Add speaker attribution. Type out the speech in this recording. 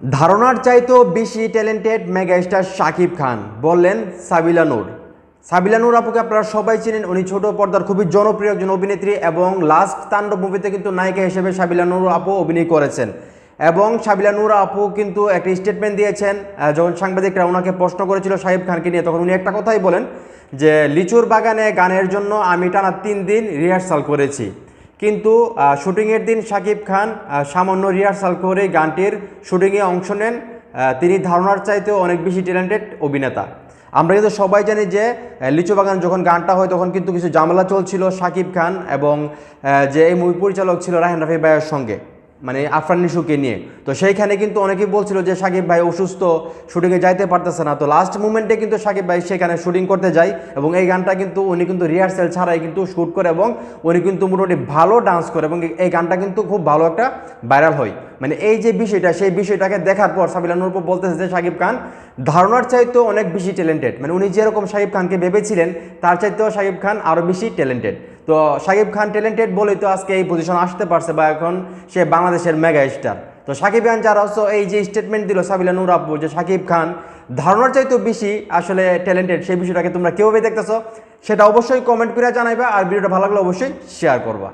Speaker 1: ধারণার চাইতেও বেশি talented mega star Shakib Khan, বললেন সাবিলা নূর। সাবিলা নূর আপুকে আপনারা সবাই চিনেন, উনি ছোট পর্দার খুবই জনপ্রিয় একজন অভিনেত্রী এবং লাস্ট তাণ্ডব মুভিতে কিন্তু নায়িকা হিসেবে সাবিলা নূর আপু অভিনয় করেছেন। এবং সাবিলা নূর আপু কিন্তু একটি স্টেটমেন্ট দিয়েছেন যখন সাংবাদিকরা ওনাকে প্রশ্ন করেছিল শাহিব খানকে নিয়ে, তখন উনি একটা কথাই বলেন যে, লিচুর বাগানে গানের জন্য আমি টানা তিন দিন রিহার্সাল করেছি। কিন্তু শুটিংয়ের দিন শাকিব খান সামান্য রিহার্সাল করে গানটির শুটিংয়ে অংশ নেন। তিনি ধারণার চাইতেও অনেক বেশি ট্যালেন্টেড অভিনেতা। আমরা কিন্তু সবাই জানি যে লিচু বাগান যখন গানটা হয় তখন কিন্তু কিছু জামলা চলছিল শাকিব খান এবং যে এই মুভি পরিচালক ছিল রাহেন রাফি ভাইয়ের সঙ্গে। মানে আফরান নিশুকে নিয়ে। তো সেইখানে কিন্তু অনেকেই বলছিল যে সাকিব ভাই অসুস্থ শুটিংয়ে যাইতে পারতেছে না। তো লাস্ট মুমেন্টে কিন্তু সাকিব ভাই সেখানে শুটিং করতে যায় এবং এই গানটা কিন্তু উনি কিন্তু রিহার্সেল ছাড়াই কিন্তু শ্যুট করে এবং উনি কিন্তু মোটামুটি ভালো ডান্স করে এবং এই গানটা কিন্তু খুব ভালো একটা ভাইরাল হয়। মানে এই যে বিষয়টা, সেই বিষয়টাকে দেখার পর সাবিলা নুরপুর বলতেছে যে সাকিব খান, ধারণার চাইতেও অনেক বেশি ট্যালেন্টেড মানে উনি যেরকম সাকিব খানকে ভেবেছিলেন, তার চাইতেও সাকিব খান আরও বেশি ট্যালেন্টেড তো সাকিব খান ট্যালেন্টেড বলেই তো আজকে এই পজিশন আসতে পারছে বা এখন সে বাংলাদেশের মেগা স্টার তো সাকিব খান যারা হচ্ছে এই যে স্টেটমেন্ট দিল সাবিলা নুর আব্বু যে সাকিব খান, ধারণার চাইতেও বেশি আসলে ট্যালেন্টেড সেই বিষয়টাকে তোমরা কীভাবে দেখতেছো, সেটা অবশ্যই কমেন্ট করে জানাইবা আর ভিডিওটা ভালো লাগলে অবশ্যই শেয়ার করবা।